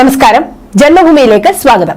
നമസ്കാരം. ജന്മഭൂമിയിലേക്ക് സ്വാഗതം.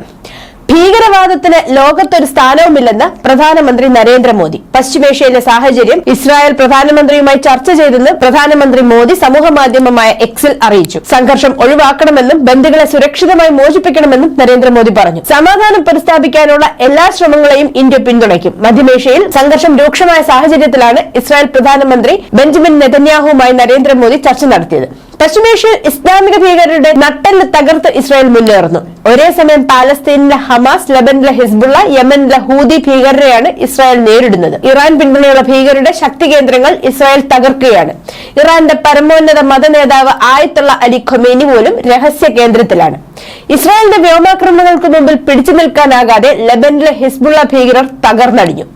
ഭീകരവാദത്തിന് ലോകത്തൊരു സ്ഥാനവുമില്ലെന്ന് പ്രധാനമന്ത്രി നരേന്ദ്രമോദി. പശ്ചിമേഷ്യയിലെ സാഹചര്യം ഇസ്രായേൽ പ്രധാനമന്ത്രിയുമായി ചർച്ച ചെയ്തെന്ന് പ്രധാനമന്ത്രി മോദി സമൂഹമാധ്യമമായ എക്സിൽ അറിയിച്ചു. സംഘർഷം ഒഴിവാക്കണമെന്നും ബന്ധുക്കളെ സുരക്ഷിതമായി മോചിപ്പിക്കണമെന്നും നരേന്ദ്രമോദി പറഞ്ഞു. സമാധാനം പുനഃസ്ഥാപിക്കാനുള്ള എല്ലാ ശ്രമങ്ങളെയും ഇന്ത്യ പിന്തുണയ്ക്കും. മധ്യമേഷ്യയിൽ സംഘർഷം രൂക്ഷമായ സാഹചര്യത്തിലാണ് ഇസ്രായേൽ പ്രധാനമന്ത്രി ബെഞ്ചമിൻ നെതന്യാഹുവുമായി നരേന്ദ്രമോദി ചർച്ച നടത്തിയത്. പശ്ചിമേഷ്യയിൽ ഇസ്ലാമിക ഭീകരരുടെ നട്ടെല്ല് തകർത്ത് ഇസ്രായേൽ മുന്നേറുന്നു. ഒരേ സമയം പാലസ്തീനിലെ ഹമാസ് ലബനിലെ ഹിസ്ബുള്ള യമനിലെ ഹൂതി ഭീകരരെയാണ് ഇസ്രായേൽ നേരിടുന്നത്. ഇറാൻ പിന്തുണയുള്ള ഭീകരരുടെ ശക്തി കേന്ദ്രങ്ങൾ ഇസ്രായേൽ തകർക്കുകയാണ്. ഇറാന്റെ പരമോന്നത മത നേതാവ് ആയത്തുള്ള അലി ഖൊമേനി പോലും രഹസ്യ കേന്ദ്രത്തിലാണ്. ഇസ്രായേലിന്റെ വ്യോമാക്രമണങ്ങൾക്ക് മുമ്പിൽ പിടിച്ചു നിൽക്കാനാകാതെ ലബനിലെ ഹിസ്ബുള്ള ഭീകരർ തകർന്നടിഞ്ഞു.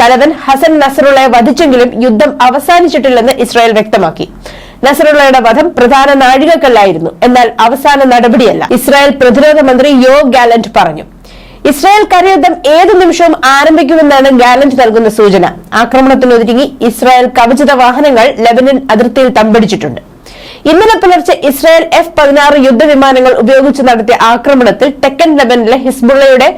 തലവൻ ഹസൻ നസറുള്ളയെ വധിച്ചെങ്കിലും യുദ്ധം അവസാനിച്ചിട്ടില്ലെന്ന് ഇസ്രായേൽ വ്യക്തമാക്കി. നസറുള്ളയുടെ വധം പ്രധാന നാഴികക്കല്ലായിരുന്നു. എന്നാൽ അവസാന നടപടിയല്ല. ഇസ്രായേൽ പ്രതിരോധ മന്ത്രി യോ ഗാലന്റ് പറഞ്ഞു. ഇസ്രായേൽ കരയുദ്ധം ഏത് നിമിഷവും ആരംഭിക്കുമെന്നാണ് ഗാലന്റ് നൽകുന്ന സൂചന. ആക്രമണത്തിനൊതുങ്ങി ഇസ്രായേൽ കവചിത വാഹനങ്ങൾ ലെബനൻ അതിർത്തിയിൽ തമ്പടിച്ചിട്ടുണ്ട്. ഇന്നലെ പുലർച്ചെ ഇസ്രായേൽ എഫ് പതിനാറ് യുദ്ധവിമാനങ്ങൾ ഉപയോഗിച്ച് നടത്തിയ ആക്രമണത്തിൽ ടെക്കൻ ലെബനിലെ ഹിസ്ബുള്ളയുടെ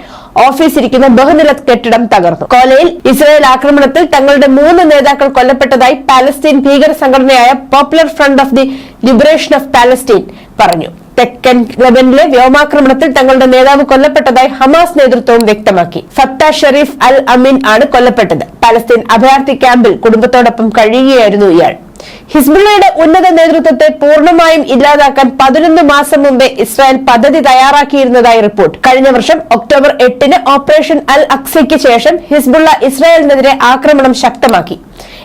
ഓഫീസ് ഇരിക്കുന്ന ബഹുനില കെട്ടിടം തകർന്നു. കൊലയിൽ ഇസ്രായേൽ ആക്രമണത്തിൽ തങ്ങളുടെ മൂന്ന് നേതാക്കൾ കൊല്ലപ്പെട്ടതായി പാലസ്തീൻ ഭീകര സംഘടനയായ popular front of the liberation of Palestine പറഞ്ഞു. തെക്കൻ ലബനിലെ വ്യോമാക്രമണത്തിൽ തങ്ങളുടെ നേതാവ് കൊല്ലപ്പെട്ടതായി ഹമാസ് നേതൃത്വവും വ്യക്തമാക്കി. ഫത്ത ഷെരീഫ് അൽ അമീൻ ആണ് കൊല്ലപ്പെട്ടത്. പലസ്തീൻ അഭയാർത്ഥി ക്യാമ്പിൽ കുടുംബത്തോടൊപ്പം കഴിയുകയായിരുന്നു ഇയാൾ. ഹിസ്ബുള്ളയുടെ ഉന്നത നേതൃത്വത്തെ പൂർണമായും ഇല്ലാതാക്കാൻ പതിനൊന്ന് മാസം മുമ്പേ ഇസ്രായേൽ പദ്ധതി തയ്യാറാക്കിയിരുന്നതായി റിപ്പോർട്ട്. കഴിഞ്ഞ വർഷം ഒക്ടോബർ എട്ടിന് ഓപ്പറേഷൻ അൽ അക്സയ്ക്ക് ശേഷം ഹിസ്ബുള്ള ഇസ്രായേലിനെതിരെ ആക്രമണം ശക്തമാക്കി.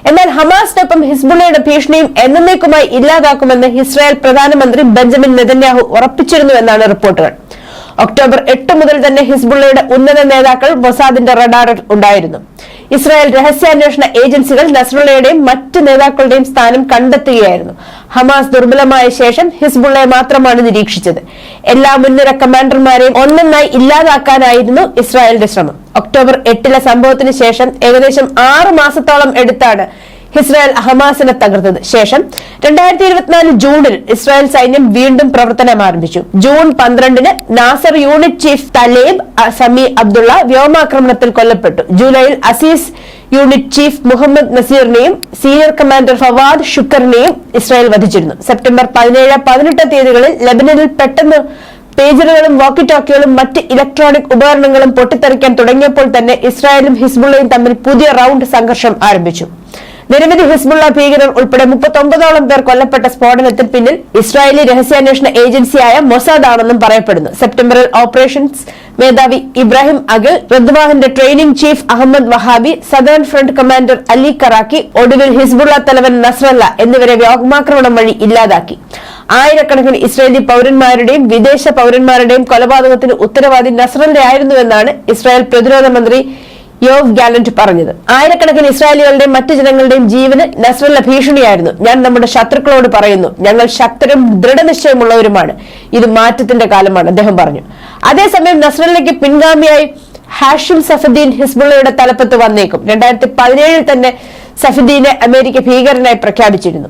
എന്നാൽ ഹമാസിനൊപ്പം ഹിസ്ബുള്ളയുടെ ഭീഷണിയും എന്നേക്കുമായി ഇല്ലാതാക്കുമെന്ന് ഇസ്രായേൽ പ്രധാനമന്ത്രി ബെഞ്ചമിൻ നെതന്യാഹു ഉറപ്പിച്ചിരുന്നുവെന്നാണ് റിപ്പോർട്ടുകൾ. ഒക്ടോബർ എട്ട് മുതൽ തന്നെ ഹിസ്ബുള്ളയുടെ ഉന്നത നേതാക്കൾ മൊസാദിന്റെ റഡാറിൽ ഉണ്ടായിരുന്നു. ഇസ്രായേൽ രഹസ്യാന്വേഷണ ഏജൻസികൾ നസ്രുള്ളയുടെയും മറ്റ് നേതാക്കളുടെയും സ്ഥാനം കണ്ടെത്തുകയായിരുന്നു. ഹമാസ് ദുർബലമായ ശേഷം ഹിസ്ബുള്ളയെ മാത്രമാണ് നിരീക്ഷിച്ചത്. എല്ലാ മുൻനിര കമാൻഡർമാരെയും ഒന്നൊന്നായി ഇല്ലാതാക്കാനായിരുന്നു ഇസ്രായേലിന്റെ ശ്രമം. ഒക്ടോബർ എട്ടിലെ സംഭവത്തിന് ശേഷം ഏകദേശം ആറ് മാസത്തോളം എടുത്താണ് ഇസ്രായേൽ ഹമാസിനെ തകർത്തത് ശേഷം രണ്ടായിരത്തി ഇരുപത്തിനാല് ജൂണിൽ ഇസ്രായേൽ സൈന്യം വീണ്ടും പ്രവർത്തനം ആരംഭിച്ചു. ജൂൺ പന്ത്രണ്ടിന് Nasser unit chief Taleb Sami Abdullah വ്യോമാക്രമണത്തിൽ കൊല്ലപ്പെട്ടു. ജൂലൈയിൽ അസീസ് യൂണിറ്റ് ചീഫ് മുഹമ്മദ് നസീറിനെയും സീനിയർ കമാൻഡർ ഫവാദ് ഷുക്കറിനെയും ഇസ്രായേൽ വധിച്ചിരുന്നു. സെപ്റ്റംബർ പതിനേഴ് പതിനെട്ട് തീയതികളിൽ ലബനനിൽ പെട്ടെന്ന് പേജറുകളും വാക്കി ടോക്കികളും മറ്റ് ഇലക്ട്രോണിക് ഉപകരണങ്ങളും പൊട്ടിത്തെറിക്കാൻ തുടങ്ങിയപ്പോൾ തന്നെ ഇസ്രായേലും ഹിസ്ബുള്ളയും തമ്മിൽ പുതിയ റൌണ്ട് സംഘർഷം ആരംഭിച്ചു. നിരവധി ഹിസ്ബുള്ള ഭീകരർ ഉൾപ്പെടെ മുപ്പത്തൊമ്പതോളം പേർ കൊല്ലപ്പെട്ട സ്ഫോടനത്തിന് പിന്നിൽ ഇസ്രായേലി രഹസ്യാന്വേഷണ ഏജൻസിയായ മൊസാദ് ആണെന്നും പറയപ്പെടുന്നു. സെപ്റ്റംബറിൽ ഓപ്പറേഷൻസ് മേധാവി Ibrahim Aqil റദ്വാഹിന്റെ training chief Ahmed Wahbi southern front commander Ali Karaki ഒടുവിൽ ഹിസ്ബുള്ള തലവൻ നസ്രല്ല എന്നിവരെ വ്യോമാക്രമണം വഴി ഇല്ലാതാക്കി. ആയിരക്കണക്കിന് ഇസ്രായേലി പൌരന്മാരുടെയും വിദേശ പൌരന്മാരുടെയും കൊലപാതകത്തിന് ഉത്തരവാദി നസ്രല്ലയായിരുന്നുവെന്നാണ് ഇസ്രായേൽ പ്രതിരോധ മന്ത്രി യോവ് ഗാലന്റ് പറഞ്ഞത്. ആയിരക്കണക്കിന് ഇസ്രായേലികളുടെയും മറ്റു ജനങ്ങളുടെയും ജീവന് നസ്രല്ല ഭീഷണിയായിരുന്നു. ഞാൻ നമ്മുടെ ശത്രുക്കളോട് പറയുന്നു ഞങ്ങൾ ശക്തരും ദൃഢനിശ്ചയമുള്ളവരുമാണ്. ഇത് മാറ്റത്തിന്റെ കാലമാണ് അദ്ദേഹം പറഞ്ഞു. അതേസമയം നസ്രല്ലയ്ക്ക് പിൻഗാമിയായി ഹാഷിം സഫദ്ദീൻ ഹിസ്ബുള്ളയുടെ തലപ്പത്ത് വന്നേക്കും. രണ്ടായിരത്തി പതിനേഴിൽ തന്നെ സഫദ്ദീനെ അമേരിക്ക ഭീകരനായി പ്രഖ്യാപിച്ചിരുന്നു.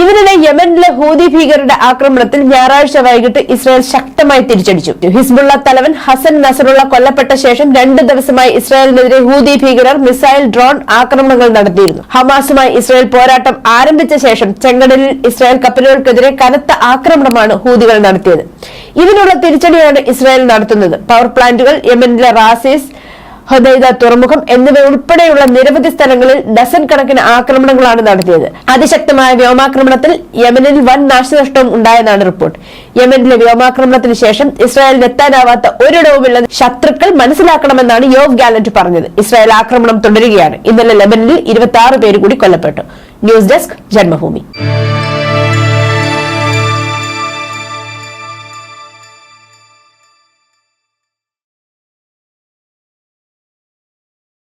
ഇതിനിടെ യമനിലെ ഹൂതി ഭീകരരുടെ ആക്രമണത്തിൽ ഞായറാഴ്ച വൈകിട്ട് ഇസ്രായേൽ ശക്തമായി തിരിച്ചടിച്ചു. ഹിസ്ബുള്ള തലവൻ ഹസൻ നസറുള്ള കൊല്ലപ്പെട്ട ശേഷം രണ്ട് ദിവസമായി ഇസ്രായേലിനെതിരെ ഹൂതി ഭീകരർ മിസൈൽ ഡ്രോൺ ആക്രമണങ്ങൾ നടത്തിയിരുന്നു. ഹമാസുമായി ഇസ്രായേൽ പോരാട്ടം ആരംഭിച്ച ശേഷം ചെങ്കടലിൽ ഇസ്രായേൽ കപ്പലുകൾക്കെതിരെ കനത്ത ആക്രമണമാണ് ഹൂദികൾ നടത്തിയത്. ഇതിനുള്ള തിരിച്ചടിയാണ് ഇസ്രായേൽ നടത്തുന്നത്. പവർ പ്ലാന്റുകൾ യമനിലെ റാസീസ് ഹൊദൈദ തുറമുഖം എന്നിവ ഉൾപ്പെടെയുള്ള നിരവധി സ്ഥലങ്ങളിൽ ഡസൻ കണക്കിന് ആക്രമണങ്ങളാണ് നടത്തിയത്. അതിശക്തമായ വ്യോമാക്രമണത്തിൽ യമനിൽ വൻ നാശനഷ്ടവും ഉണ്ടായെന്നാണ് റിപ്പോർട്ട്. യമനിലെ വ്യോമാക്രമണത്തിന് ശേഷം ഇസ്രായേലിന് എത്താനാവാത്ത ഒരിടവുമില്ലെന്ന് ശത്രുക്കൾ മനസ്സിലാക്കണമെന്നാണ് യോവ് ഗാലന്റ് പറഞ്ഞത്. ഇസ്രായേൽ ആക്രമണം തുടരുകയാണ്. ഇന്നലെ ലെബനിൽ ഇരുപത്തി ആറ് പേര് കൂടി കൊല്ലപ്പെട്ടു. News desk Janmabhumi.